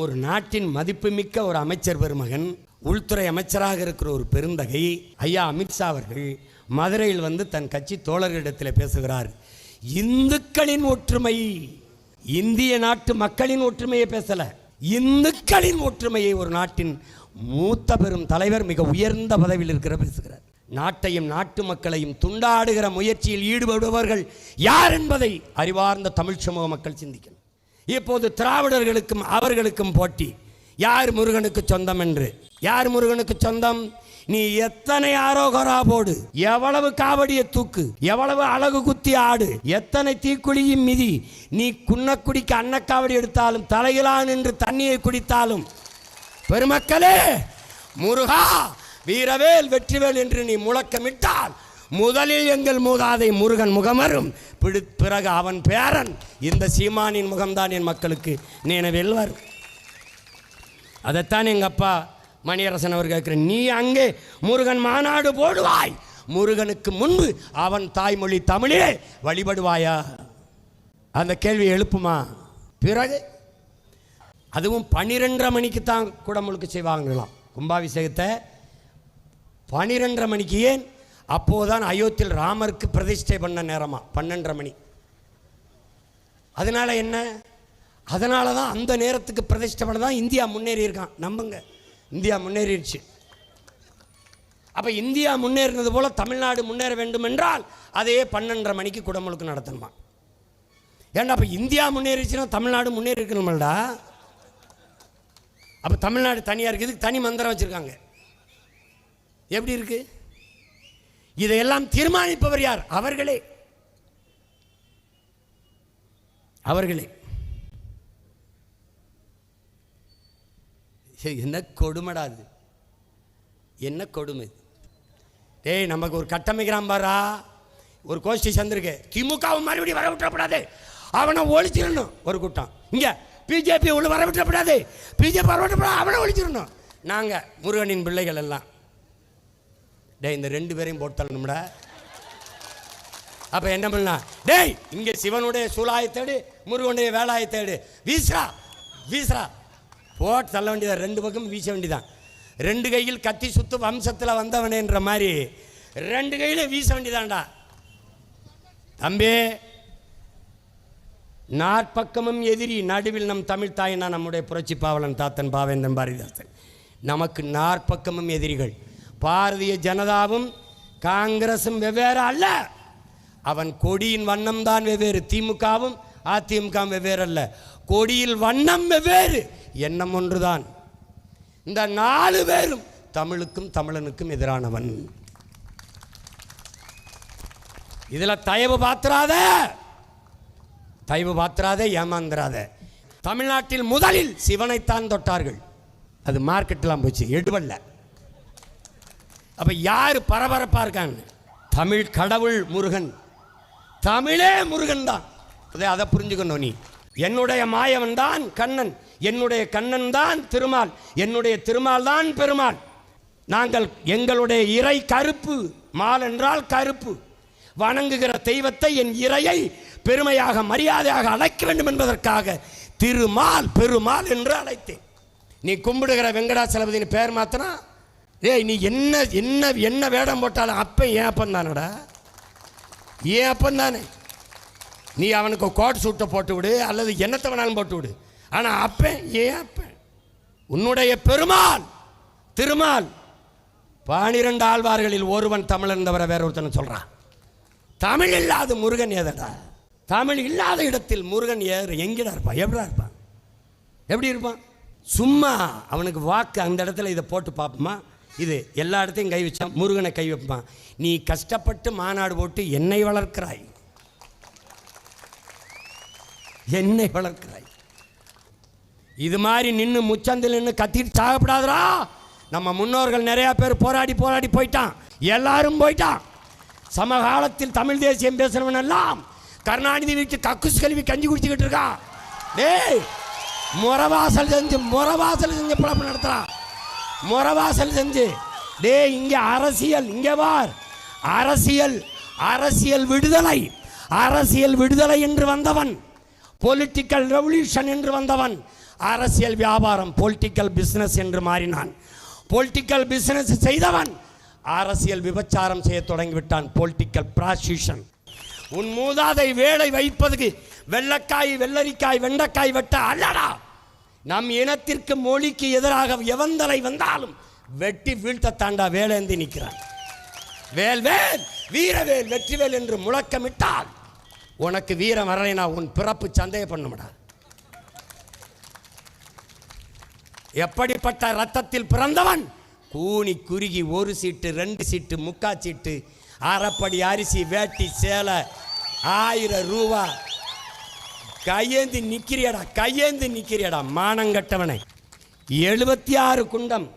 ஒரு நாட்டின் மதிப்புமிக்க ஒரு அமைச்சர் பெருமகன் உள்துறை அமைச்சராக இருக்கிற ஒரு பெருந்தகை ஐயா அமித்ஷா அவர்கள் மதுரையில் வந்து தன் கட்சி தோழர்களிடத்தில் பேசுகிறார். இந்துக்களின் ஒற்றுமை. இந்திய நாட்டு மக்களின் ஒற்றுமையை பேசல. இந்துக்களின் ஒற்றுமையை ஒரு நாட்டின் மூத்த பெரும் தலைவர் மிக உயர்ந்த பதவியில் இருக்கிற பேசுகிறார். நாட்டையும் நாட்டு மக்களையும் துண்டாடுகிற முயற்சியில் ஈடுபடுபவர்கள் யார் என்பதை அறிவார்ந்த தமிழ் சமூக மக்கள் சிந்திக்கணும். இப்போது திராவிடர்களுக்கும் அவர்களுக்கும் போட்டி. யார் முருகனுக்கு சொந்தம் என்று? யார் முருகனுக்கு சொந்தம்? நீ எத்தனை ஆரோகரா போடு. எவ்வளவு காவடிய தூக்கு. எவ்வளவு அழகு குத்தி ஆடு. எத்தனை தீக்குழியும் மிதி. நீ குன்னக்குடிக்கு அன்னக்காவடி எடுத்தாலும் தலையிலா நின்று தண்ணியை குடித்தாலும். பெருமக்களே முருகா வீரவேல் வெற்றிவேல் என்று நீ முழக்கமிட்டால் முதலில் எங்கள் மூதாதை முருகன் முகமரும் பிடி பிறகு அவன் பேரன். இந்த சீமானின் முகம்தான் என் மக்களுக்கு நினைவில் வரும் அதைத்தான் எங்கள் அப்பா மணியரசன் அவர் கேட்குற நீ அங்கே முருகன் மாநாடு போடுவாய். முருகனுக்கு முன்பு அவன் தாய்மொழி தமிழே வழிபடுவாயா? அந்த கேள்வி எழுப்புமா? பிறகு. அதுவும் பன்னிரெண்டரை மணிக்கு தான் குடமுழுக்கு செய்வாங்களாம். கும்பாபிஷேகத்தை பன்னிரெண்டரை மணிக்கு ஏன் அப்போதான் அயோத்தியில் ராமருக்கு பிரதிஷ்டை பண்ண நேரமாக பன்னெண்டரை மணி. அதனால் என்ன? அதனால தான் அந்த நேரத்துக்கு பிரதிஷ்டை பண்ண தான் இந்தியா முன்னேறி இருக்கான். நம்புங்க. இந்தியா முன்னேறிடுச்சு. அப்போ இந்தியா முன்னேறினது போல் தமிழ்நாடு முன்னேற வேண்டும் என்றால் அதே பன்னெண்டரை மணிக்கு குடமுழுக்கு நடத்தணுமா? ஏன்டா அப்போ இந்தியா முன்னேறிச்சுன்னா தமிழ்நாடு முன்னேறி இருக்கணுமல்டா அப்போ தமிழ்நாடு தனியாக இருக்குது தனி மந்திரம் வச்சுருக்காங்க. எப்படி இருக்குது இதையெல்லாம் தீர்மானிப்பவர் யார்? அவர்களே. அவர்களே. என்ன கொடுமடாது என்ன கொடுமை டேய் நமக்கு ஒரு கட்டமைக்கிறான் பாரா. ஒரு கோஷ்டி சந்திருக்கு திமுகவை மறுபடியும் வர விட்டுறப்படாது அவனை ஒழிச்சிடணும். ஒரு கூட்டம். இங்கே பிஜேபி உள்ள வர விட்டுறப்படாது பிஜேபி வர விட்டுறப்படாது அவனை ஒழிச்சிடணும். நாங்கள் முருகனின் பிள்ளைகள் எல்லாம். டேய் இந்த ரெண்டு பேரையும் போட்டு தள்ளணும்டா. அப்ப என்ன பண்ணலாம்? டேய் இங்கே சிவனுடைய சூலாயத்தேடு முருகனுடைய வேலாயத்தேடு வீசுறா வீசுறா போட்டு தள்ள வேண்டியதான் ரெண்டு பக்கம் வீச வேண்டியதான் ரெண்டு கையில் கத்தி சுத்து வம்சத்தில் வந்தவனேன்ற மாதிரி ரெண்டு கையில் வீச வேண்டியதாண்டா தம்பி நாற்பக்கமும் எதிரி நடுவில் நம் தமிழ் தாயினா நம்முடைய புரட்சி பாவலன் தாத்தன் பாவேந்தன் பாரதிதாசன். நமக்கு நாற்பக்கமும் எதிரிகள். பாரதிய ஜனதாவும் காங்கிரஸும் வெவ்வேறு அல்ல. அவன் கொடியின் வண்ணம் தான் வெவ்வேறு. திமுகவும் அதிமுக வெவ்வேறு அல்ல. கொடியில் வண்ணம் வெவ்வேறு எண்ணம் ஒன்றுதான். இந்த நாலு பேரும் தமிழுக்கும் தமிழனுக்கும் எதிரானவன். இதில் தயவு பாத்திராத தயவு பாத்திராத ஏமாந்துராத. தமிழ்நாட்டில் முதலில் சிவனைத்தான் தொட்டார்கள். அது மார்க்கெட்லாம் போச்சு எடுவல்ல அப்ப யார் பரபரப்பா இருக்காங்க தமிழ் கடவுள் முருகன். தமிழே முருகன் தான். அதை அதை புரிஞ்சுக்கணும் நீ. என்னுடைய மாயவன் தான் கண்ணன். என்னுடைய கண்ணன் தான் திருமால். என்னுடைய திருமால் தான் பெருமாள். நாங்கள் எங்களுடைய இறை கருப்பு. மால் என்றால் கருப்பு. வணங்குகிற தெய்வத்தை என் இறையை பெருமையாக மரியாதையாக அழைக்க வேண்டும் என்பதற்காக திருமால் பெருமாள் என்று அழைத்தேன். நீ கும்பிடுகிற வெங்கடாச்சலபதினு பேர் மாத்தினா ஏய் நீ என்ன என்ன என்ன வேடம் போட்டாலும் அப்பன் ஏன் அப்பன் தானடா? ஏன் அப்பன் தானே. நீ அவனுக்கு கோட் சூட்டை போட்டு விடு அல்லது என்னத்தை வேணாலும் போட்டு விடு. ஆனால் அப்பன் ஏன் அப்பன். உன்னுடைய பெருமாள் திருமால். பனிரெண்டு ஆழ்வார்களில் ஒருவன் தமிழன் தவிர வேற ஒருத்தனை சொல்கிறான் தமிழ் இல்லாத முருகன் ஏதடா தமிழ் இல்லாத இடத்தில் முருகன் ஏற எங்கடா இருப்பான்? எப்படா இருப்பான்? எப்படி இருப்பான்? சும்மா அவனுக்கு வாக்கு அந்த இடத்துல இதை போட்டு பார்ப்போமா? இது எல்லா இடத்தையும் கை வச்சா முருகனை கை வைப்பான். நீ கஷ்டப்பட்டு மாநாடு போட்டு என்னை வளர்க்கிறாய். என்னை வளர்க்கிறாய். இது மாதிரி நின்று முச்சந்தில் நின்று கத்திட்டு சாகப்படாதரா நம்ம முன்னோர்கள் நிறையா பேர் போராடி போராடி போயிட்டான். எல்லாரும் போயிட்டான். சமகாலத்தில் தமிழ் தேசியம் பேசுறவன் எல்லாம் கருணாநிதி வீட்டு கக்குஸ் கல்வி கஞ்சி குடிச்சுக்கிட்டு இருக்கான். டேய் முறவாசல் செஞ்சு முறவாசல் செஞ்சு பிழப்பு நடத்துறான். முறவாசல் செஞ்சு. டே இங்கே அரசியல் இங்கே வார் அரசியல் அரசியல் விடுதலை. அரசியல் விடுதலை என்று வந்தவன். பொலிட்டிக்கல் ரெவல்யூஷன் என்று வந்தவன். அரசியல் வியாபாரம் பொலிட்டிக்கல் பிஸ்னஸ் என்று மாறினான். பொலிட்டிக்கல் பிஸ்னஸ் செய்தவன். அரசியல் விபச்சாரம் செய்ய தொடங்கிவிட்டான். பொலிட்டிக்கல் ப்ராசியூஷன் உன் மூதாதை வேலை வைப்பதுக்கு வெள்ளக்காய் வெள்ளரிக்காய் வெண்டைக்காய் வெட்ட அல்லடா. நம் இனத்திற்கு மொழிக்கு எதிராக எவந்தலை வந்தாலும் வெட்டி வீழ்த்த தாண்டா வேலேந்தி நிற்கிறான். வேல் வேல் வீரவேல் வெற்றிவேல் என்று முழக்கமிட்டால் உனக்கு வீரம் வரலைனா உன் பிறப்பு சந்தேகம் பண்ணுமடா. எப்படிப்பட்ட ரத்தத்தில் பிறந்தவன்? கூனி குறுகி ஒரு சீட்டு ரெண்டு சீட்டு முக்கா சீட்டு அரைப்படி அரிசி வேட்டி சேலை ஆயிரம் ரூபா கையேந்தி நிற்கிறியடா கையேந்தி நிற்கிறியடா மானங்கட்டவனை எழுபத்தி ஆறு குண்டம்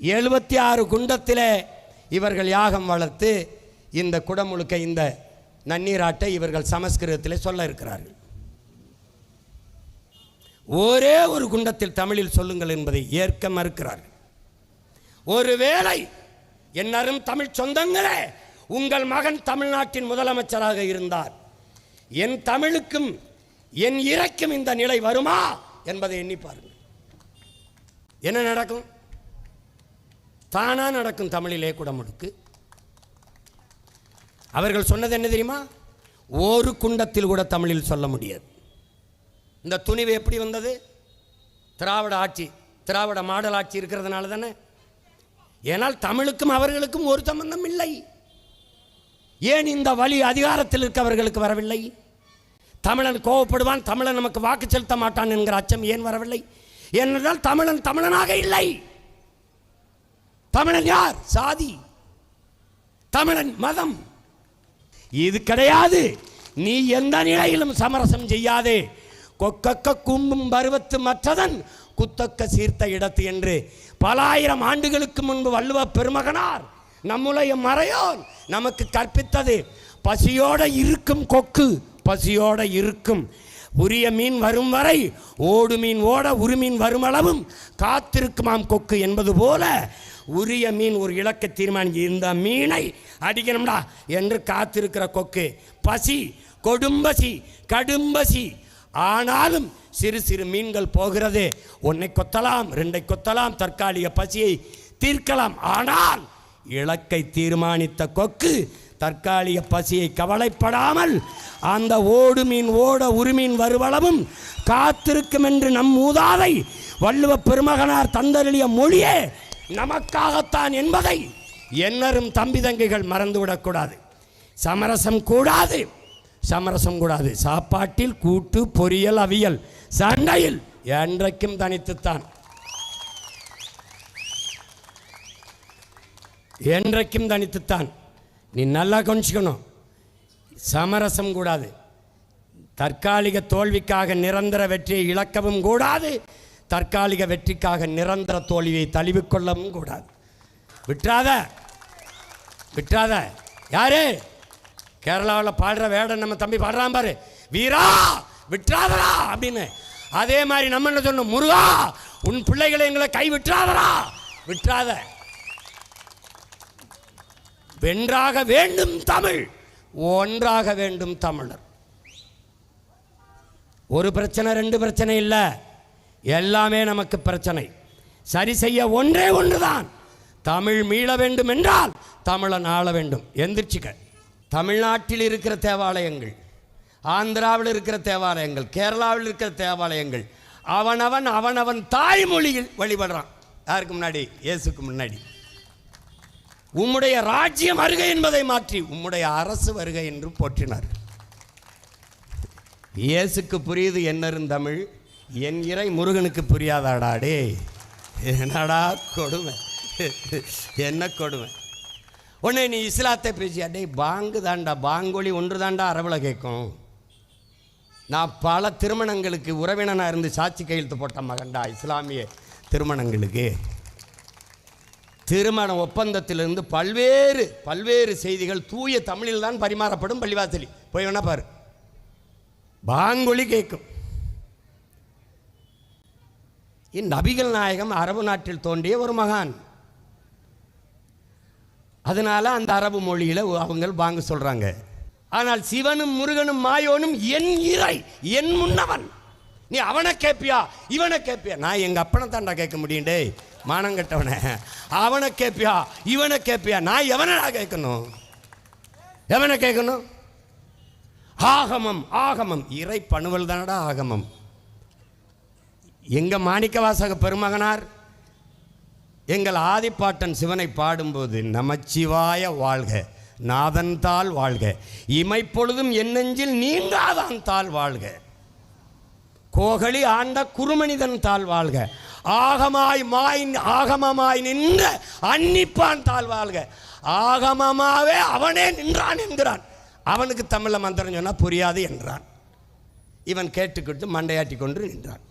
எழுபத்தி ஆறு குண்டத்திலே இவர்கள் யாகம் வளர்த்து இந்த குடமுழுக்க இந்த நன்னீராட்டை இவர்கள் சமஸ்கிருதத்தில் சொல்ல இருக்கிறார்கள். ஒரே ஒரு குண்டத்தில் தமிழில் சொல்லுங்கள் என்பதை ஏற்க மறுக்கிறார்கள். ஒருவேளை என்னரும் தமிழ் சொந்தங்களே உங்கள் மகன் தமிழ்நாட்டின் முதலமைச்சராக இருந்தார். என் தமிழுக்கும் என் இறைக்கும் இந்த நிலை வருமா என்பதை எண்ணி பாருங்கள். என்ன நடக்கும்? தானா நடக்கும் தமிழிலே குடமுழுக்கு. அவர்கள் சொன்னது என்ன தெரியுமா? ஒரு குண்டத்தில் கூட தமிழில் சொல்ல முடியாது. இந்த துணிவு எப்படி வந்தது? திராவிட ஆட்சி திராவிட மாடல் ஆட்சி இருக்கிறதுனால தானே? ஏனால் தமிழுக்கும் அவர்களுக்கும் ஒரு சம்பந்தம் இல்லை. ஏன் இந்த வழி அதிகாரத்தில் இருக்கவர்களுக்கு வரவில்லை? தமிழன் கோவப்படுவான் தமிழன் நமக்கு வாக்கு செலுத்த மாட்டான் என்கிற அச்சம் ஏன் வரவில்லை? ஏனென்றால் தமிழன் தமிழனாக இல்லை. தமிழன் யார்? சாதி. தமிழன் மதம். இது கிடையாது. நீ எந்த நிலையிலும் சமரசம் செய்யாதே. கொக்கக்க கும்பும் பருவத்து மற்றதன் குத்தக்க சீர்த்த இடத்து என்று. பல ஆயிரம் ஆண்டுகளுக்கு முன்பு வள்ளுவ பெருமகனார் நம்முடைய மறையோர் நமக்கு கற்பித்தது. பசியோட இருக்கும் கொக்கு பசியோடு இருக்கும். உரிய மீன் வரும் வரை ஓடு மீன் ஓட உருமீன் வரும் அளவும் காத்திருக்குமாம் கொக்கு என்பது போல உரிய மீன் ஒரு இலக்கை தீர்மானிச்சு இந்த மீனை அடிக்கணும்டா என்று காத்திருக்கிற கொக்கு. பசி கொடும்பசி கடும்பசி. ஆனாலும் சிறு சிறு மீன்கள் போகிறது. ஒன்றை கொத்தலாம் ரெண்டை கொத்தலாம் தற்காலிக பசியை தீர்க்கலாம். ஆனால் இலக்கை தீர்மானித்த கொக்கு தற்காலிக பசியை கவலைப்படாமல் அந்த ஓடு மீன் ஓட உருமீன் வருவளவும் காத்திருக்கும் என்று நம் மூதாதை வள்ளுவ பெருமகனார் தந்தருளிய மொழியே நமக்காகத்தான் என்பதை என்னரும் தம்பி தங்கைகள் மறந்துவிடக்கூடாது சமரசம் கூடாது. சமரசம் கூடாது. சாப்பாட்டில் கூட்டு பொரியல் அவியல் சண்டையில் என்றைக்கும் தனித்துத்தான். என்றைக்கும் தனித்துத்தான். நீ நல்லா கவனிச்சுக்கணும். சமரசம் கூடாது. தற்காலிக தோல்விக்காக நிரந்தர வெற்றியை இழக்கவும் கூடாது. தற்காலிக வெற்றிக்காக நிரந்தர தோல்வியை தழுவிக்கொள்ளவும் கூடாது. விட்டுறாத. விட்டுறாத. யாரு? கேரளாவில் பாடுற வேடம் நம்ம தம்பி பாடுறான் பாரு. வீரா! விட்டுறாதரா அப்படின்னு. அதே மாதிரி நம்ம என்ன சொன்னோம் முருகா! உன் பிள்ளைகளை எங்களை கை விட்டுறாதடா. விட்டுறாத. வென்றாக வேண்டும் தமிழ் ஒன்றாக வேண்டும் தமிழர். ஒரு பிரச்சனை ரெண்டு பிரச்சனை இல்லை. எல்லாமே நமக்கு பிரச்சனை. சரி செய்ய ஒன்றே ஒன்றுதான். தமிழ் மீள வேண்டும் என்றால் தமிழன் ஆள வேண்டும். எந்திரிச்சுக்க. தமிழ்நாட்டில் இருக்கிற தேவாலயங்கள் ஆந்திராவில் இருக்கிற தேவாலயங்கள் கேரளாவில் இருக்கிற தேவாலயங்கள் அவனவன் அவனவன் தாய்மொழியில் வழிபடுறான். யாருக்கு முன்னாடி? இயேசுக்கு முன்னாடி. உம்முடைய ராஜ்யம் வருகை என்பதை மாற்றி உம்முடைய அரசு வருகை என்று போற்றினார். இயேசுக்கு புரியுது என்னரும் தமிழ் என் இறை முருகனுக்கு புரியாதாடா டே. என்னடா கொடுமை. என்ன கொடுமை. உடனே நீ இஸ்லாத்தை பேசியா? டேய் பாங்கு தாண்டா பாங்கொலி ஒன்று தாண்டா அரவில் கேட்கும் நான் பல திருமணங்களுக்கு உறவினனாக இருந்து சாட்சி கையெழுத்து போட்ட மகன்டா இஸ்லாமிய திருமணங்களுக்கு. திருமண ஒப்பந்தத்திலிருந்து பல்வேறு பல்வேறு செய்திகள் தூய தமிழில் தான் பரிமாறப்படும் பள்ளிவாசலி. போய் வேணா பாரு. பாங்கொலி கேட்கும் இந்நபிகள் நாயகம் அரபு நாட்டில் தோன்றிய ஒரு மகான். அதனால அந்த அரபு மொழியில் அவங்க பாங்கு சொல்றாங்க. ஆனால் சிவனும் முருகனும் மாயோனும் என் இறை என் முன்னவன். நீ அவனை கேட்பியா இவனை கேட்பியா நான் எங்க அப்பனை தாண்டா கேட்க முடியும் டேய் மானம் கெட்டவனே. அவனை கேட்பியா இவனை கேட்பியா நான் எவனடா கேட்கணும்? எவனை கேட்கணும்? ஆகமம் ஆகமம். இறை பணுவல் தானடா ஆகமம். எங்க மாணிக்கவாசக பெருமகனார் எங்கள் ஆதிப்பாட்டன் சிவனை பாடும்போது நமச்சிவாய வாழ்க நாதன் தாள் வாழ்க. இமைப்பொழுதும் என் நெஞ்சில் நீங்காதான் தாள் வாழ்க. கோகலி ஆண்ட குருமனிதன் தாள் வாழ்க. ஆகமாய் மாய் ஆகமமாய் நின்ற அன்னிப்பான் தாள் வாழ்க. ஆகமமாவே அவனே நின்றான் என்கிறான். அவனுக்கு தமிழில் மந்திரம் சொன்னால் புரியாது என்றான். இவன் கேட்டுக்கிட்டு மண்டையாட்டி கொண்டு நின்றான்.